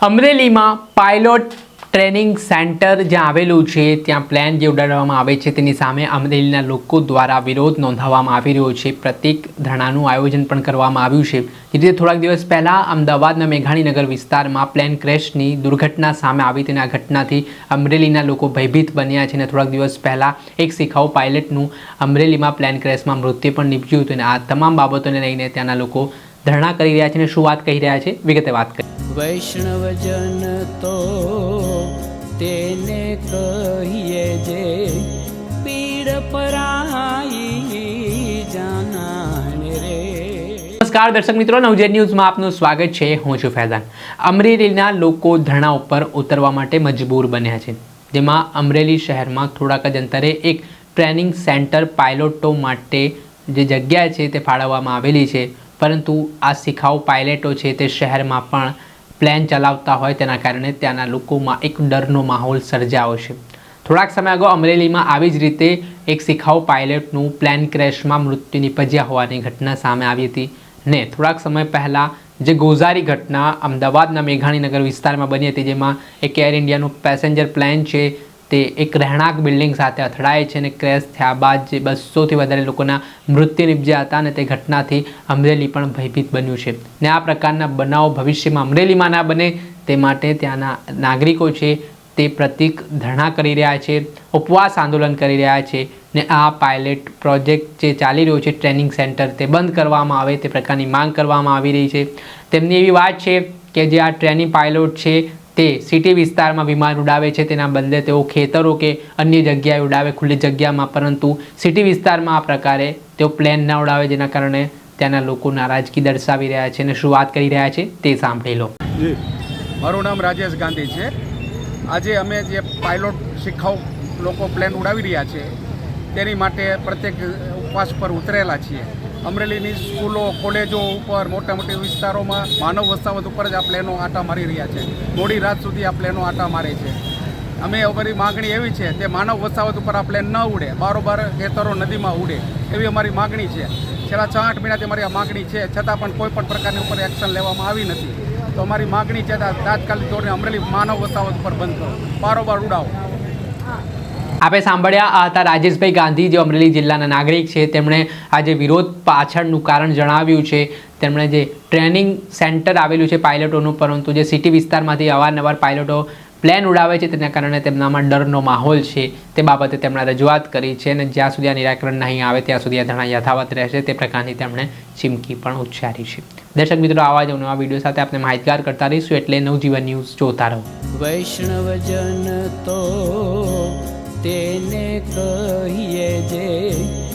અમરેલીમાં pilot training centre જ્યાં આવેલું છે, ત્યાં પ્લેન જે ઉડાડવામાં આવે છે, તેની સામે અમરેલીના લોકો દ્વારા વિરોધ નોંધાવવામાં આવી રહ્યો છે. પ્રતિક ધરણાનું આયોજન પણ કરવામાં આવ્યું છે. જે રીતે થોડાક દિવસ પહેલાં અમદાવાદના મેઘાણીનગર વિસ્તારમાં પ્લેન ક્રેશની દુર્ઘટના સામે આવી. તેના ઘટનાથી અમરેલીના લોકો ભયભીત બન્યા છે અને થોડાક દિવસ પહેલાં એક શિખાઉ પાયલટનું અમરેલીમાં પ્લેન ક્રેશમાં મૃત્યુ પણ નીપજ્યું હતું. અને આ તમામ બાબતોને લઈને ત્યાંના લોકો ધરણા કરી રહ્યા છે અને શું વાત કહી રહ્યા છે? વિગતે વાત કરી વૈષ્ણવજન તો તેને કહીએ જે પીડ પરાઈ જાનાને રે. નમસ્કાર દર્શક મિત્રો નવજેન ન્યૂઝમાં આપનું સ્વાગત છે. હું છું ફૈઝાન. અમરેલીના લોકો ધરણા ઉપર ઉતરવા માટે મજબૂર બન્યા છે. જેમાં અમરેલી શહેરમાં થોડાક જ અંતરે એક ટ્રેનિંગ સેન્ટર પાયલોટો માટે જે જગ્યા છે તે ફાળવવામાં આવેલી છે. પરંતુ આ શિખાઉ પાયલેટો છે તે શહેરમાં પણ પ્લેન ચલાવતા હોય તેના કારણે ત્યાંના લોકોમાં એક ડરનો માહોલ સર્જાયો છે. થોડાક સમય અગાઉ અમરેલીમાં આવી જ રીતે એક શિખાઉ પાયલટનું પ્લેન ક્રેશમાં મૃત્યુ નિપજ્યા હોવાની ઘટના સામે આવી હતી ને થોડાક સમય પહેલાં જે ગોઝારી ઘટના અમદાવાદના મેઘાણીનગર વિસ્તારમાં બની હતી, જેમાં એક એર ઇન્ડિયાનું પેસેન્જર પ્લેન છે તે એક રહેણાંક બિલ્ડિંગ સાથે અથડાય છે અને ક્રેશ થયા બાદ જે બસોથી વધારે લોકોના મૃત્યુ નિપજ્યા હતા અને તે ઘટનાથી અમરેલી પણ ભયભીત બન્યું છે. ને આ પ્રકારના બનાવો ભવિષ્યમાં અમરેલીમાં ના બને તે માટે ત્યાંના નાગરિકો છે તે પ્રતિક ધરણા કરી રહ્યા છે, ઉપવાસ આંદોલન કરી રહ્યા છે ને આ પાયલટ પ્રોજેક્ટ જે ચાલી રહ્યો છે ટ્રેનિંગ સેન્ટર તે બંધ કરવામાં આવે તે પ્રકારની માંગ કરવામાં આવી રહી છે. તેમની એવી વાત છે કે જે આ ટ્રેનિંગ પાયલોટ છે તે સિટી વિસ્તારમાં વિમાન ઉડાવે છે. તેના બદલે તેઓ ખેતરો કે અન્ય જગ્યાએ ઉડાવે, ખુલ્લી જગ્યામાં, પરંતુ સિટી વિસ્તારમાં આ પ્રકારે તેઓ પ્લેન ના ઉડાવે, જેના કારણે ત્યાંના લોકો નારાજગી દર્શાવી રહ્યા છે અને શું વાત કરી રહ્યા છે તે સાંભળી લો. મારું નામ રાજેશ ગાંધી છે. આજે અમે જે પાયલોટ શીખાઉ લોકો પ્લેન ઉડાવી રહ્યા છે, તેની માટે પ્રત્યેક ઉપવાસ પર ઉતરેલા છીએ. અમરેલીની સ્કૂલો, કોલેજો ઉપર મોટા મોટી વિસ્તારોમાં માનવ વસાવત ઉપર જ આ પ્લેનો આટા મારી રહ્યા છે. મોડી રાત સુધી આ પ્લેનો આટા મારે છે. અમે અમારી માગણી એવી છે તે માનવ વસાવત ઉપર આ પ્લેન ન ઉડે, બારોબાર ખેતરો નદીમાં ઉડે એવી અમારી માગણી છે. છેલ્લા છ, આઠ મહિનાથી અમારી આ માગણી છે. છતાં પણ કોઈ પણ પ્રકારની ઉપર એક્શન લેવામાં આવી નથી. તો અમારી માગણી છે તાત્કાલિક ધોરણે અમરેલી માનવ વસાવત ઉપર બંધ કરો. બારોબાર ઉડાવો. આપણે સાંભળ્યા હતા રાજેશભાઈ ગાંધી, જે અમરેલી જિલ્લાના નાગરિક છે. તેમણે આજે વિરોધ પાછળનું કારણ જણાવ્યું છે. તેમણે જે ટ્રેનિંગ સેન્ટર આવેલું છે પાયલટોનું, પરંતુ જે સિટી વિસ્તારમાંથી અવારનવાર પાયલટો પ્લેન ઉડાવે છે, તેના કારણે તેમનામાં ડરનો માહોલ છે. તે બાબતે તેમણે રજૂઆત કરી છે અને જ્યાં સુધી આ નિરાકરણ નહીં આવે, ત્યાં સુધી આ ધણા યથાવત રહેશે. તે પ્રકારની તેમણે ચીમકી પણ ઉચ્ચારી છે. દર્શક મિત્રો, આવા જ નવા વીડિયો સાથે આપણે માહિતગાર કરતા રહીશું. એટલે નવજીવન ન્યૂઝ જોતા રહો. વૈષ્ણવજન તો તેને કહીએ જે